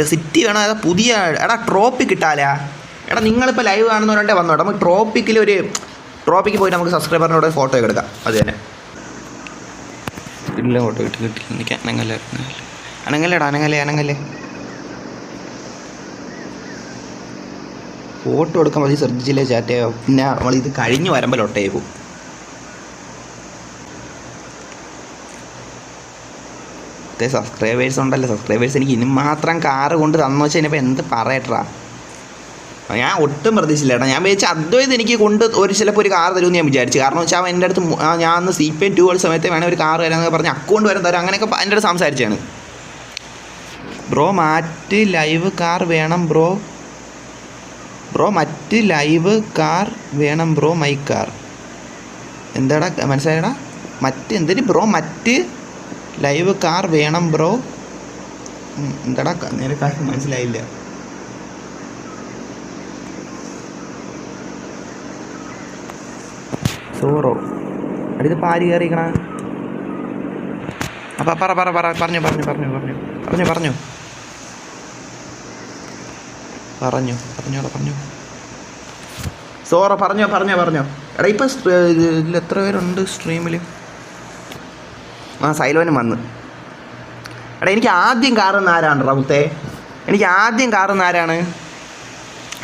City വേണം? അതാ പുതിയ എടാ ട്രോപ്പിക് കിട്ടാലാ എടാ നിങ്ങളിപ്പോൾ ലൈവ് കാണുന്നവരുണ്ടെ വന്നോ? നമുക്ക് ട്രോപ്പിക്കിൽ ഒരു ട്രോപ്പിക്ക് പോയി നമുക്ക് സബ്സ്ക്രൈബറിനോട് ഫോട്ടോ ഒക്കെ എടുക്കാം. അത് തന്നെ. ഇല്ല ഫോട്ടോ കിട്ടി എനിക്ക് അനങ്ങല്ല? അനങ്ങല്ലേടാ അനങ്ങല്ലേ? അനങ്ങല്ലേ? ഫോട്ടോ എടുക്കാൻ മതി ശ്രദ്ധിച്ചില്ലേ ചാറ്റേ പിന്നെ നമ്മൾ ഇത് കഴിഞ്ഞ് വരുമ്പോൾ ഒട്ടേ പോകും. സബ്സ്ക്രൈബേഴ്സ് ഉണ്ടല്ലോ. സബ്സ്ക്രൈബേഴ്സ് എനിക്ക് ഇനി മാത്രം കാറ് കൊണ്ട് തന്നു വെച്ചാൽ ഇനിയിപ്പോൾ എന്ത് പറയട്ടാ ഞാൻ ഒട്ടും പ്രതീക്ഷിച്ചില്ല ഏട്ടാ ഞാൻ വിചാരിച്ച അദ്വൈത് എനിക്ക് കൊണ്ട് ഒരു ചിലപ്പോൾ ഒരു കാർ തരുമെന്ന് ഞാൻ വിചാരിച്ചു. കാരണം വെച്ചാൽ അവൻ എന്റെ അടുത്ത് ഞാൻ അന്ന് സി പി എൻ ടു സമയത്ത് വേണേൽ ഒരു കാർ വരാമെന്ന് പറഞ്ഞ് അക്കൗണ്ട് വരാൻ തരാം. അങ്ങനെയൊക്കെ എന്റെ അടുത്ത് സംസാരിച്ചാണ് ബ്രോ മറ്റ് ലൈവ് കാർ വേണം ബ്രോ. ബ്രോ മറ്റ് ലൈവ് കാർ വേണം ബ്രോ മൈ കാർ എന്താടാ മനസ്സിലായടാ മറ്റ് എന്തിന് ബ്രോ മറ്റ് ലൈവ് കാർ വേണം ബ്രോ എന്താടാ ക- നിനക്ക് മനസ്സിലായില്ല. സോറോ അടുത്ത് പാൽ കയറിക്കണ അപ്പം പറ പറ പറ പറഞ്ഞു പറഞ്ഞു പറഞ്ഞു പറഞ്ഞു. പറഞ്ഞു പറഞ്ഞു. പറഞ്ഞു പറഞ്ഞോളാം പറഞ്ഞു. സോറോ പറഞ്ഞോ പറഞ്ഞോ പറഞ്ഞോ. എടാ ഇപ്പം ഇതിൽ എത്ര പേരുണ്ട് സ്ട്രീമിൽ ആ സൈലോനും വന്ന്. എടാ എനിക്ക് ആദ്യം കാറുന്ന ആരാണ് റൗത്തെ? എനിക്ക് ആദ്യം കാറുന്ന ആരാണ്?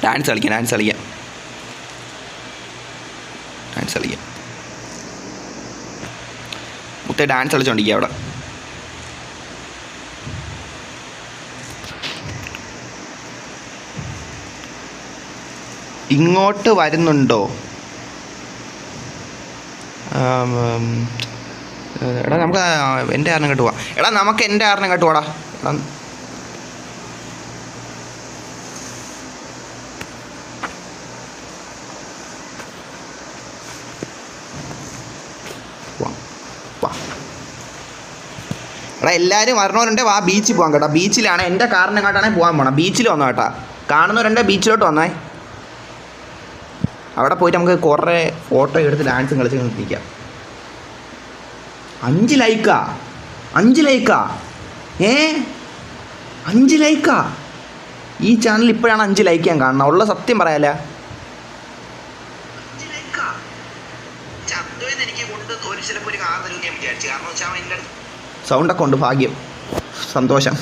ഡാൻസ് കളിക്കാം ഡാൻസ് കളിക്കാം. ഡാൻസ് കളിക്കാം. മുത്തേ ഡാൻസ് കളിച്ചോണ്ടിരിക്കുക അവിടെ. ഇങ്ങോട്ട് വരുന്നുണ്ടോ? എടാ നമുക്ക് എന്റെ ആറിനെ കേട്ട് പോവാം എടാ നമുക്ക് എന്റെ ആറിനെ കേട്ട് പോടാ എടാ എല്ലാവരും വരണവരുണ്ട് വാ ബീച്ചിൽ പോകാം കേട്ടോ. ബീച്ചിലാണ് എന്റെ കാറിനെ കാട്ടാണെങ്കിൽ പോകാൻ പോകണം ബീച്ചിൽ വന്നോ കേട്ടാ കാണുന്നവരുണ്ട് ബീച്ചിലോട്ട് വന്നേ. അവിടെ പോയിട്ട് നമുക്ക് കുറേ ഫോട്ടോ എടുത്ത് ഡാൻസും കളിച്ച് നിൽക്കാം അഞ്ച് ലൈക്കാ. അഞ്ച് ലൈക്കാ. ഏ? അഞ്ച് ലൈക്കാ. ഈ ചാനൽ ഇപ്പോഴാണ് അഞ്ച് ലൈക്ക് ഞാൻ കാണുന്നത്. ഉള്ള സത്യം പറയാല. സൗണ്ടൊക്കെ ഉണ്ട് ഭാഗ്യം. സന്തോഷം.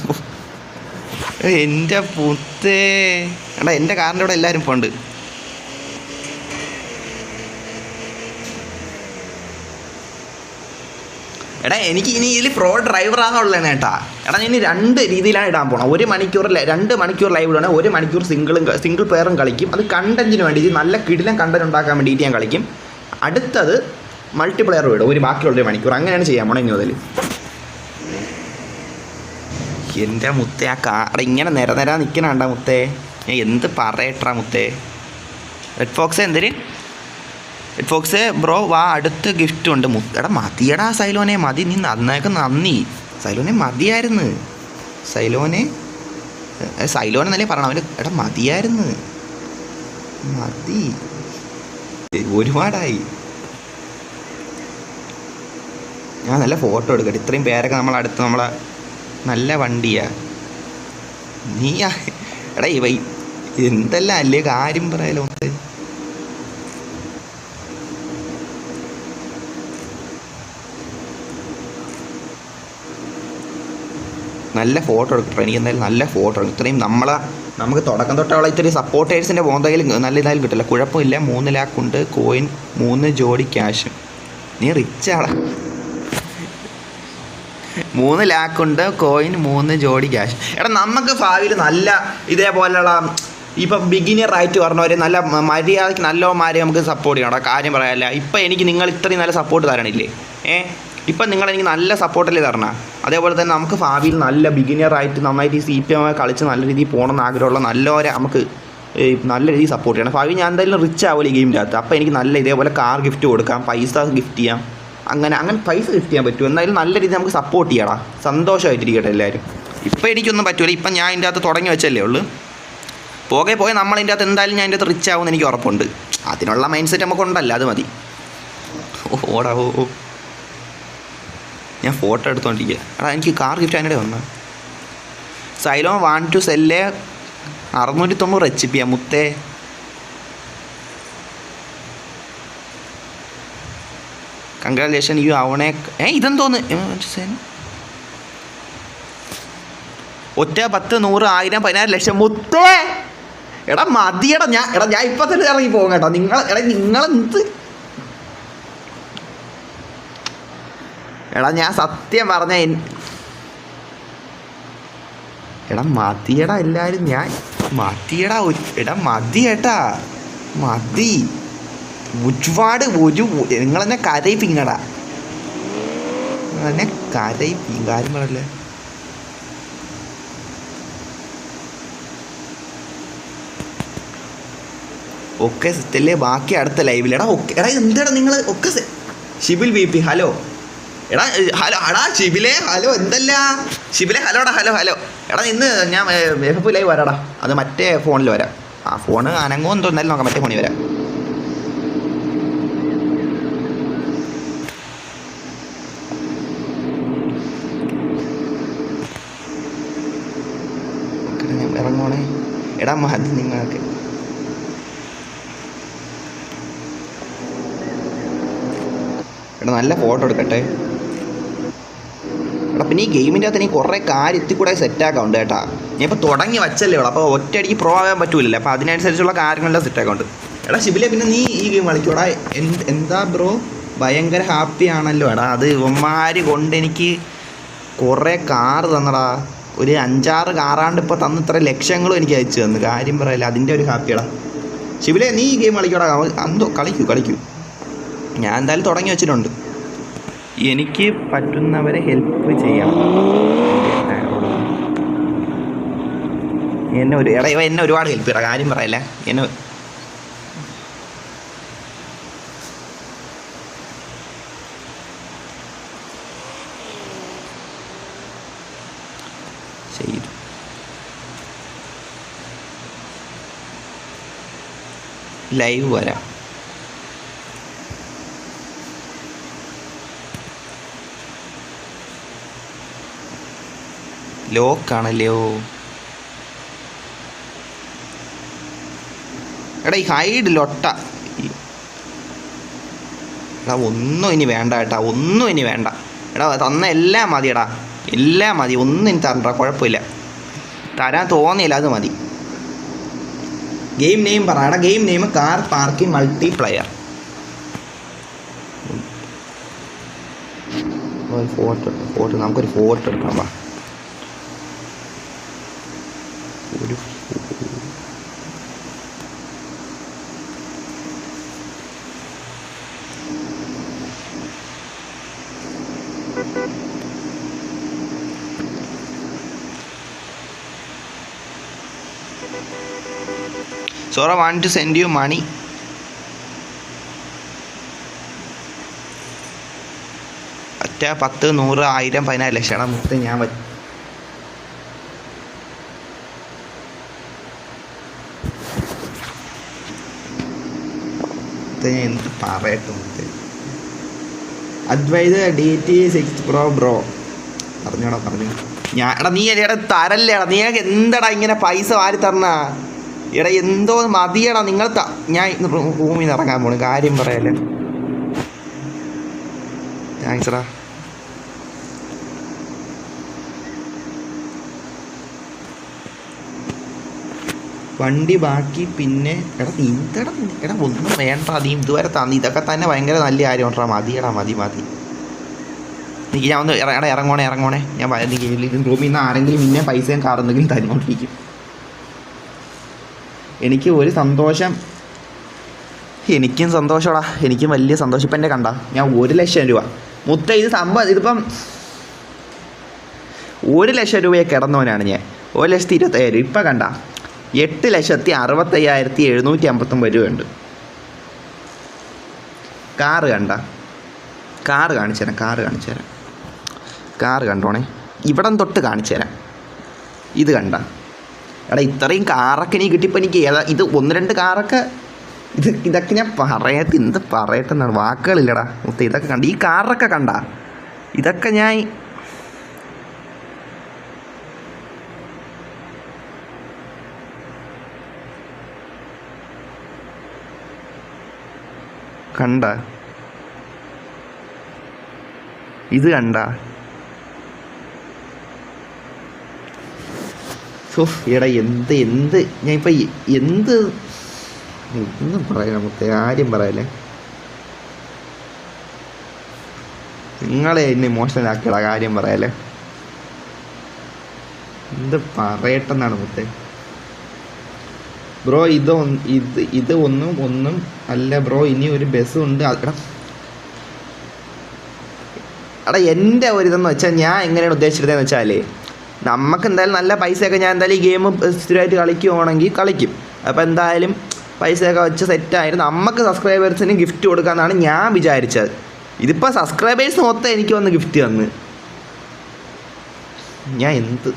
എന്റെ പുത്തേ. എടാ എന്റെ കാറിന്റെ ഇവിടെ എല്ലാവരും പോണ്ട് എടാ എനിക്ക് ഇനി ഇതിൽ പ്രോ ഡ്രൈവർ ആകാനുള്ളതാണ് കേട്ടാ. എടാ ഇനി രണ്ട് രീതിയിലാണ് ഇടാൻ പോകണം ഒരു മണിക്കൂർ രണ്ട് മണിക്കൂർ ലൈവ് ഇടണം ഒരു മണിക്കൂർ സിംഗിളും സിംഗിൾ പ്ലെയറും കളിക്കും. അത് കണ്ടന്റിന് വേണ്ടിയിട്ട് നല്ല കിടിലം കണ്ടന്റ് ഉണ്ടാക്കാൻ വേണ്ടിയിട്ട് ഞാൻ കളിക്കും. അടുത്തത് മൾട്ടിപ്ലെയർ ഇടും ഒരു ബാക്കിയുള്ള ഒരു മണിക്കൂർ. അങ്ങനെയാണ് ചെയ്യാൻ പോണം ഇനി മുതൽ എന്റെ മുത്തേ ആ കാർ ഇങ്ങനെ നിര നിര നിൽക്കണണ്ട മുത്തേ. എന്ത് പറയട്ടാ മുത്തേ. റെഡ് ഫോക്സ് എന്തിന്? ഫോക്സ് ബ്രോ വാ അടുത്ത് ഗിഫ്റ്റ് ഉണ്ട്. എടാ മതിയടാ സൈലോനെ മതി നീ നന്നായൊക്കെ നന്ദി. സൈലോനെ മതിയായിരുന്നു. സൈലോനെ സൈലോനെ എന്നല്ലേ പറയണം അവന് എടാ മതിയായിരുന്നു. മതി. ഒരുപാടായി. ഞാൻ നല്ല ഫോട്ടോ എടുക്കട്ടെ ഇത്രയും പേരൊക്കെ നമ്മളടുത്ത് നമ്മളെ നല്ല വണ്ടിയാ. നീ എടാ എന്തെല്ലാം അല്ലേ കാര്യം പറയാലോ? നല്ല ഫോട്ടോ എടുക്കട്ടെ എനിക്ക് എന്തായാലും നല്ല ഫോട്ടോ എടുക്കും. ഇത്രയും നമ്മളെ നമുക്ക് തുടക്കം തൊട്ടുള്ള ഇത്രയും സപ്പോർട്ടേഴ്സിന്റെ മോന്തയിൽ നല്ല ഇതായാലും കിട്ടില്ല. കുഴപ്പമില്ല. മൂന്ന് ലാക്കുണ്ട് കോയിൻ മൂന്ന് ജോഡി ക്യാഷ് നീ റിച്ചാണ് മൂന്ന് ലാക്കുണ്ട് കോയിൻ മൂന്ന് ജോഡി ക്യാഷ് എടാ നമുക്ക് ഭാവിയിൽ നല്ല ഇതേപോലെയുള്ള ഇപ്പം ബിഗിനിയർ ആയിട്ട് പറഞ്ഞവർ നല്ല മര്യാദയ്ക്ക് നല്ലവന്മാരെ നമുക്ക് സപ്പോർട്ട് ചെയ്യണം. കാര്യം പറയാല്ല ഇപ്പം എനിക്ക് നിങ്ങൾ ഇത്രയും നല്ല സപ്പോർട്ട് തരണില്ലേ ഏ? ഇപ്പം നിങ്ങൾ എനിക്ക് നല്ല സപ്പോർട്ടല്ലേ തരണ? അതേപോലെ തന്നെ നമുക്ക് ഭാവിയിൽ നല്ല ബിഗിനിയർ ആയിട്ട് നന്നായിട്ട് ഈ സി പി എം കളിച്ച് നല്ല രീതിയിൽ പോകണമെന്ന് ആഗ്രഹമുള്ള നല്ലവരെ നമുക്ക് നല്ല രീതിയിൽ സപ്പോർട്ട് ചെയ്യണം. ഭാവി ഞാൻ എന്തായാലും റിച്ച് ആവില്ല ഈ ഗെയിമിന്റെ അകത്ത്. അപ്പോൾ എനിക്ക് നല്ല ഇതേപോലെ കാർ ഗിഫ്റ്റ് കൊടുക്കാം പൈസ ഗിഫ്റ്റ് ചെയ്യാം. അങ്ങനെ അങ്ങനെ പൈസ ഗിഫ്റ്റ് ചെയ്യാൻ പറ്റും എന്തായാലും നല്ല രീതിയിൽ നമുക്ക് സപ്പോർട്ട് ചെയ്യടാ. സന്തോഷമായിട്ടിരിക്കട്ടെ എല്ലാവരും. ഇപ്പോൾ എനിക്കൊന്നും പറ്റൂല. ഇപ്പം ഞാൻ ഇതിന്റെ അകത്ത് തുടങ്ങി വെച്ചല്ലേ ഉള്ളൂ. പോകെ പോയി നമ്മൾ ഇതിന്റെ അകത്ത് എന്തായാലും ഞാൻ ഇതിന്റെ അകത്ത് റിച്ച് ആവുമെന്ന് എനിക്ക് ഉറപ്പുണ്ട്. അതിനുള്ള മൈൻഡ് സെറ്റ് നമുക്കുണ്ടല്ലോ അത് മതി. ഓടാ ഓ. ഞാൻ ഫോട്ടോ എടുത്തോണ്ടിരിക്കുക എടാ എനിക്ക് കാർ ഗിഫ്റ്റ് അതിനിടെ വന്നത് സൈലോ വാൺ ടു സെല്ലേ അറുന്നൂറ്റി തൊണ്ണൂറ് എച്ച് പി ആ മുത്തേ. കൺഗ്രാജുലേഷൻ യു അവണെ ഏ ഇതെന്തോന്ന്. ഒറ്റ പത്ത് നൂറ് ആയിരം പതിനായിരം ലക്ഷം മുത്തേ. എടാ മതിയടാ ഞാൻ എടാ ഞാൻ ഇപ്പം തന്നെ ഇറങ്ങി പോകും കേട്ടോ. നിങ്ങൾ എടാ നിങ്ങളെന്ത് എടാ ഞാൻ സത്യം പറഞ്ഞ എടാ മതിയടാ എല്ലാരും ഞാൻ മതിയടാ എടാ മതി ഏട്ടാ മതി. ഒരുപാട് ഒരു നിങ്ങളെന്നെ കരയിപ്പിങ്ങടാ എന്നെ കരയിപ്പിക്കും. കാര്യം പറയല്ലേ? ഒക്കെ സെറ്റല്ലേ? ബാക്കി അടുത്ത ലൈവിലെടാ ഒക്കെ എടാ എന്താടാ നിങ്ങൾ ഒക്കെ ഷിബിൽ ബി പി. ഹലോ? എടാ ഹലോ അടാ ഷിബിലെ ഹലോ എന്തല്ല? ഷിബിലെ ഹലോടാ ഹലോ ഹലോ. എടാ ഇന്ന് ഞാൻ എഫ് എഫ് ലൈവ് വരാടാ. അത് മറ്റേ ഫോണിൽ വരാം. ആ ഫോണ് അനങ്ങുമെന്ന് തോന്നാലും നോക്കാം മറ്റേ ഫോണിൽ വരാം. എടാ മതി നിങ്ങൾക്ക് എടാ നല്ല ഫോട്ടോ എടുക്കട്ടെ. എടാ പിന്നെ ഈ ഗെയിമിന്റെ അകത്ത് എനിക്ക് കുറേ കാര്യത്തിൽ കൂടെ സെറ്റാക്കാൻ ഉണ്ട് കേട്ടാ. ഞാൻ ഇപ്പോൾ തുടങ്ങി വച്ചല്ലേ ഉള്ളൂ. അപ്പോൾ ഒറ്റയടിക്ക് പ്രോ ആകാൻ പറ്റൂലല്ലോ. അപ്പോൾ അതിനനുസരിച്ചുള്ള കാര്യങ്ങളെല്ലാം സെറ്റ് ഉണ്ട് എടാ ശിബിലെ പിന്നെ നീ ഈ ഗെയിം കളിക്കൂടാ എന്ത് എന്താ ബ്രോ? ഭയങ്കര ഹാപ്പി ആണല്ലോ. എടാ അത് ഇവന്മാർ കൊണ്ട് എനിക്ക് കുറേ കാറ് തന്നടാ. ഒരു അഞ്ചാറ് കാറാണ്ട് ഇപ്പോൾ തന്ന ഇത്ര ലക്ഷങ്ങളും എനിക്ക് അയച്ചു തന്നു. കാര്യം പറയല്ല അതിന്റെ ഒരു ഹാപ്പിയടാ ശിബിലെ നീ ഈ ഗെയിം കളിക്കൂടാ എന്തോ കളിക്കൂ കളിക്കൂ. ഞാൻ എന്തായാലും തുടങ്ങി വെച്ചിട്ടുണ്ട്. എനിക്ക് പറ്റുന്നവരെ ഹെൽപ്പ് ചെയ്യണം. എന്നെ ഒരു ഇവ എന്നെ ഒരുപാട് ഹെൽപ്പ് ചെയ്യണം. കാര്യം പറയല്ല. എന്നെ ലൈവ് വരാം. ലോക്കാണല്ലോ എടാ ഈ ഹൈഡ് ലൊട്ട എടാ ഒന്നും ഇനി വേണ്ട കേട്ടാ ഒന്നും ഇനി വേണ്ട. എടാ തന്ന എല്ലാം മതി എടാ എല്ലാം മതി ഒന്നും ഇനി തരണ്ട കുഴപ്പമില്ല. തരാൻ തോന്നിയില്ല അത് മതി. ഗെയിം നെയിം പറ എടാ game name car parking multiplayer photo photo നമുക്കൊരു ഫോട്ടോ എടുക്കാം വാ. Sora want to send you money. ഒറ്റ പത്ത് നൂറ് ആയിരം പതിനായിരം ലക്ഷം മുത്ത് ഞാൻ പറ്റും ഞാൻ Advait D T six pro bro പറഞ്ഞോടാ പറഞ്ഞു. ഞാൻ എടാ നീ എടാ തരല്ലേടാ. നീ എന്തടാ ഇങ്ങനെ പൈസ വാരി തരണ? എടാ എന്തോ മതിയടാ. നിങ്ങൾ ഞാൻ ഭൂമി നിന്ന് ഇറങ്ങാൻ പോണു. കാര്യം പറയല്ലേ. താങ്ക്സ് എടാ. വണ്ടി ബാക്കി പിന്നെ എടാ നീ എന്തടാ എടാ ഒന്നും വേണ്ട. നീ ഇതുവരെ തന്നി ഇതൊക്കെ തന്നെ ഭയങ്കര നല്ല കാര്യമാണ് മതിയടാ മതി മതി. ഞാൻ ഒന്ന് ഇറങ്ങണേ ഇറങ്ങോണേ ഇറങ്ങോണേ. ഞാൻ റൂമിൽ നിന്ന് ആരെങ്കിലും ഇന്നേ പൈസയും കാറെന്തെങ്കിലും തരുന്നോണ്ടിരിക്കും. എനിക്ക് ഒരു സന്തോഷം. എനിക്കും സന്തോഷമാടാ എനിക്കും വലിയ സന്തോഷം. ഇപ്പം എന്നെ കണ്ട? ഞാൻ ഒരു ലക്ഷം രൂപ. മുത്ത ഇത് സംഭവം ഇതിപ്പം ഒരു ലക്ഷം രൂപയെ കിടന്നവനാണ് ഞാൻ. ഒരു ലക്ഷത്തി ഇരുപത്തയ്യായിരം ഇപ്പം കണ്ട? എട്ട് ലക്ഷത്തി അറുപത്തയ്യായിരത്തി എഴുന്നൂറ്റി അമ്പത്തൊമ്പത് രൂപയുണ്ട്. കാറ് കണ്ട? കാറ് കാണിച്ചു തരാം കാറ് കാണിച്ചു തരാം. കാറ് കണ്ടോണേ? ഇവിടം തൊട്ട് കാണിച്ചു തരാം. ഇത് കണ്ട. എടാ ഇത്രയും കാറൊക്കെ നീ കിട്ടിയപ്പോൾ എനിക്ക് ഏതാ ഇത് ഒന്ന് രണ്ട് കാറൊക്കെ? ഇത് ഇതൊക്കെ ഞാൻ പറയത്ത് എന്ത് പറയട്ടെന്നാണ് വാക്കുകളില്ലടാ മൊത്തം ഇതൊക്കെ കണ്ട. ഈ കാറൊക്കെ കണ്ട. ഇതൊക്കെ ഞാൻ കണ്ട. ഇത് കണ്ട. എടാ എന്ത് എന്ത്? ഞാൻ ഇപ്പം എന്ത്? ഒന്നും പറയാം നമുക്ക് ആരും പറയല്ലേ? നിങ്ങളെ എന്നെ ഇമോഷണലാക്കിയുള്ള കാര്യം പറയാലേ എന്ത് പറയട്ടെന്നാണ് മുത്തേ. ബ്രോ ഇത് ഇത് ഇത് ഒന്നും ഒന്നും അല്ല ബ്രോ ഇനി ഒരു ബസ് ഉണ്ട്. എടാ. എന്റെ ഒരു ഇതെന്ന് വെച്ചാൽ ഞാൻ എങ്ങനെയാണ് ഉദ്ദേശിച്ചിരുന്നതെന്ന് വെച്ചാൽ നമുക്ക് എന്തായാലും നല്ല പൈസയൊക്കെ ഞാൻ എന്തായാലും ഈ ഗെയിം സ്ഥിരമായിട്ട് കളിക്കുവാണെങ്കിൽ കളിക്കും. അപ്പോൾ എന്തായാലും പൈസയൊക്കെ വെച്ച് സെറ്റായിരുന്നു നമുക്ക് സബ്സ്ക്രൈബേഴ്സിന് ഗിഫ്റ്റ് കൊടുക്കാമെന്നാണ് ഞാൻ വിചാരിച്ചത്. ഇതിപ്പോൾ സബ്സ്ക്രൈബേഴ്സ് മൊത്തം എനിക്ക് വന്ന് ഗിഫ്റ്റ് തന്ന്. ഞാൻ എന്ത്